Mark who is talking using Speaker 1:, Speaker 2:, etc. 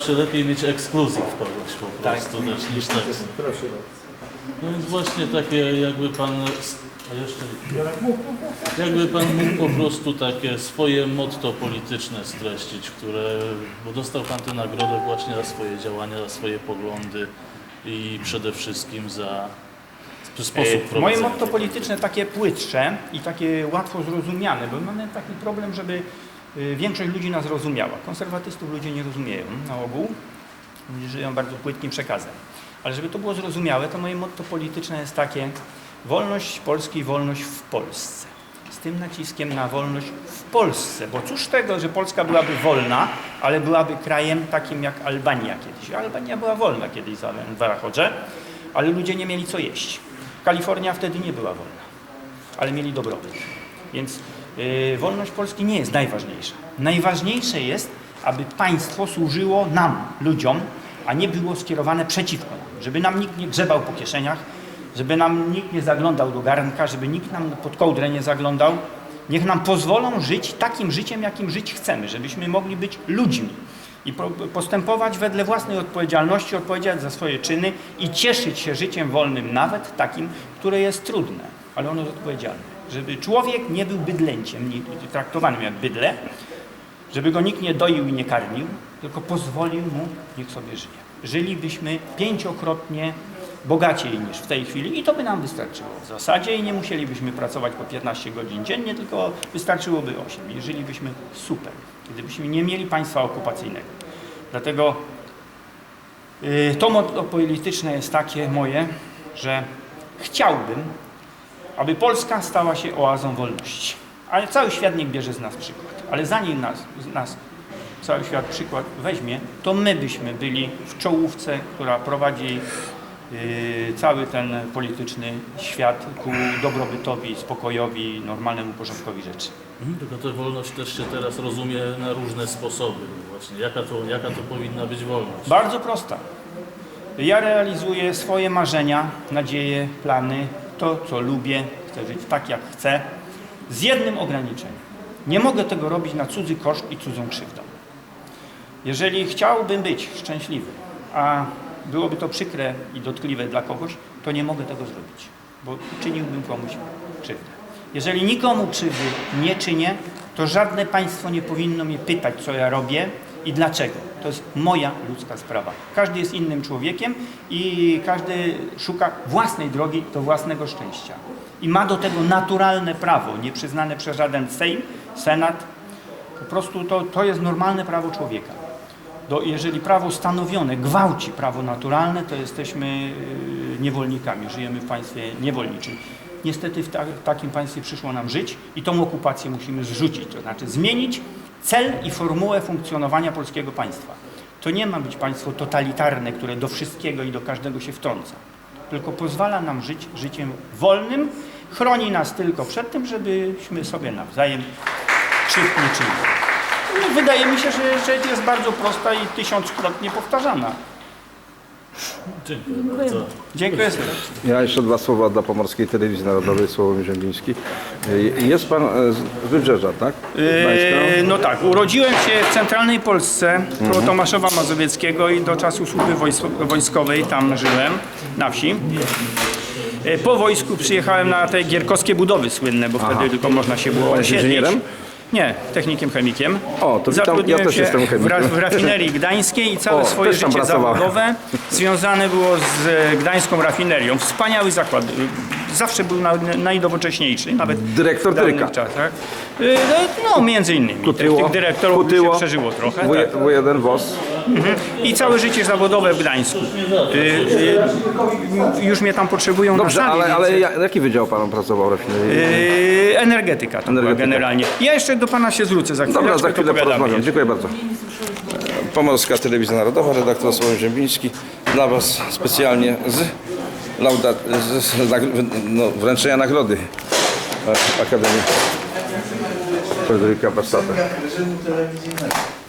Speaker 1: Czy lepiej mieć ekskluzyw kogoś po prostu też niż tekst.
Speaker 2: Proszę bardzo.
Speaker 1: No więc właśnie takie jakby pan, a jeszcze jakby pan mógł po prostu takie swoje motto polityczne streścić, które, bo dostał pan tę nagrodę właśnie za swoje działania, za swoje poglądy i przede wszystkim za sposób
Speaker 2: E, Moje motto polityczne takie płytsze i takie łatwo zrozumiane, bo mamy taki problem, żeby większość ludzi nas rozumiała. Konserwatystów ludzie nie rozumieją na ogół, żyją bardzo płytkim przekazem. Ale żeby to było zrozumiałe, to moje motto polityczne jest takie wolność Polski, wolność w Polsce. Z tym naciskiem na wolność w Polsce, bo cóż tego, że Polska byłaby wolna, ale byłaby krajem takim jak Albania kiedyś. Albania była wolna kiedyś za Warachodże, ale ludzie nie mieli co jeść. Kalifornia wtedy nie była wolna, ale mieli dobrobyt. Więc yy, wolność Polski nie jest najważniejsza. Najważniejsze jest, aby państwo służyło nam, ludziom, a nie było skierowane przeciwko nam. Żeby nam nikt nie grzebał po kieszeniach, żeby nam nikt nie zaglądał do garnka, żeby nikt nam pod kołdrę nie zaglądał. Niech nam pozwolą żyć takim życiem, jakim żyć chcemy, żebyśmy mogli być ludźmi i po- postępować wedle własnej odpowiedzialności, odpowiedzialność za swoje czyny i cieszyć się życiem wolnym, nawet takim, które jest trudne, ale ono jest odpowiedzialne. Żeby człowiek nie był bydlęciem, traktowanym jak bydlę, żeby go nikt nie doił i nie karmił, tylko pozwolił mu, niech sobie żyje. Żylibyśmy pięciokrotnie bogaciej niż w tej chwili i to by nam wystarczyło w zasadzie i nie musielibyśmy pracować po 15 godzin dziennie, tylko wystarczyłoby 8 i żylibyśmy super, gdybyśmy nie mieli państwa okupacyjnego. Dlatego y, to motto polityczne jest takie moje, że chciałbym, aby Polska stała się oazą wolności. Ale cały świat niech bierze z nas przykład. Ale zanim nas, z nas cały świat przykład weźmie, to my byśmy byli w czołówce, która prowadzi yy, cały ten polityczny świat ku dobrobytowi, spokojowi, normalnemu porządkowi rzeczy.
Speaker 1: Mhm, Tylko tę wolność też się teraz rozumie na różne sposoby. Właśnie jaka to, jaka to powinna być wolność?
Speaker 2: Bardzo prosta. Ja realizuję swoje marzenia, nadzieje, plany, to co lubię, chcę żyć tak jak chcę, z jednym ograniczeniem. Nie mogę tego robić na cudzy koszt i cudzą krzywdą. Jeżeli chciałbym być szczęśliwy, a byłoby to przykre i dotkliwe dla kogoś, to nie mogę tego zrobić, bo czyniłbym komuś krzywdę. Jeżeli nikomu krzywdy nie czynię, to żadne państwo nie powinno mnie pytać, co ja robię i dlaczego. To jest moja ludzka sprawa. Każdy jest innym człowiekiem i każdy szuka własnej drogi do własnego szczęścia. I ma do tego naturalne prawo, nieprzyznane przez żaden Sejm, Senat. Po prostu to, to jest normalne prawo człowieka. Do, jeżeli prawo stanowione gwałci prawo naturalne, to jesteśmy y, niewolnikami, żyjemy w państwie niewolniczym. Niestety w, ta, w takim państwie przyszło nam żyć i tą okupację musimy zrzucić, to znaczy zmienić cel i formułę funkcjonowania polskiego państwa. To nie ma być państwo totalitarne, które do wszystkiego i do każdego się wtrąca, tylko pozwala nam żyć życiem wolnym, chroni nas tylko przed tym, żebyśmy sobie nawzajem krzywd nie czynili. No, wydaje mi się, że rzecz jest bardzo prosta i tysiąckrotnie powtarzana.
Speaker 1: Dziękuję bardzo.
Speaker 2: Dziękuję serdecznie.
Speaker 3: Ja jeszcze dwa słowa dla Pomorskiej Telewizji Narodowej, Sławomir Ziębiński. Y, Jest Pan e, z Wybrzeża, tak? Gdańska?
Speaker 2: Yy, no tak, urodziłem się w centralnej Polsce, koło Tomaszowa Mazowieckiego i do czasu służby wojs- wojskowej tam żyłem, na wsi. Yy, Po wojsku przyjechałem na te gierkowskie budowy słynne, bo wtedy tylko można się było osiedlić.
Speaker 3: inżynierem?
Speaker 2: Nie, technikiem chemikiem.
Speaker 3: O, to witam, ja też
Speaker 2: się
Speaker 3: jestem
Speaker 2: w, ra-
Speaker 3: chemikiem.
Speaker 2: w rafinerii gdańskiej i całe
Speaker 3: O,
Speaker 2: swoje życie zawodowe związane było z e, gdańską rafinerią. Wspaniały zakład. Zawsze był na, najdowocześniejszy, nawet
Speaker 3: Dyrektor
Speaker 2: w dawnych
Speaker 3: Dryka.
Speaker 2: czasach. E, No, między innymi.
Speaker 3: Kutyło,
Speaker 2: Tych dyrektorów już
Speaker 3: kutyło,
Speaker 2: się przeżyło trochę.
Speaker 3: W,
Speaker 2: Tak.
Speaker 3: W1 WOS.
Speaker 2: I całe życie zawodowe w Gdańsku. E, e, Już mnie tam potrzebują
Speaker 3: Dobrze,
Speaker 2: na sali.
Speaker 3: ale, ale ja- jaki wydział Pan pracował rafinerii?
Speaker 2: e, Energetyka to była
Speaker 3: Energetyka.
Speaker 2: generalnie. Ja jeszcze do Pana się zwrócę za chwilę.
Speaker 3: Dobra, za chwilę porozmawiam. Dziękuję bardzo. Pomorska Telewizja Narodowa, redaktor Sławomir Ziębiński. Dla Was specjalnie z, lauda, z, z no, wręczenia nagrody Akademii Fryderyka
Speaker 4: telewizyjnego.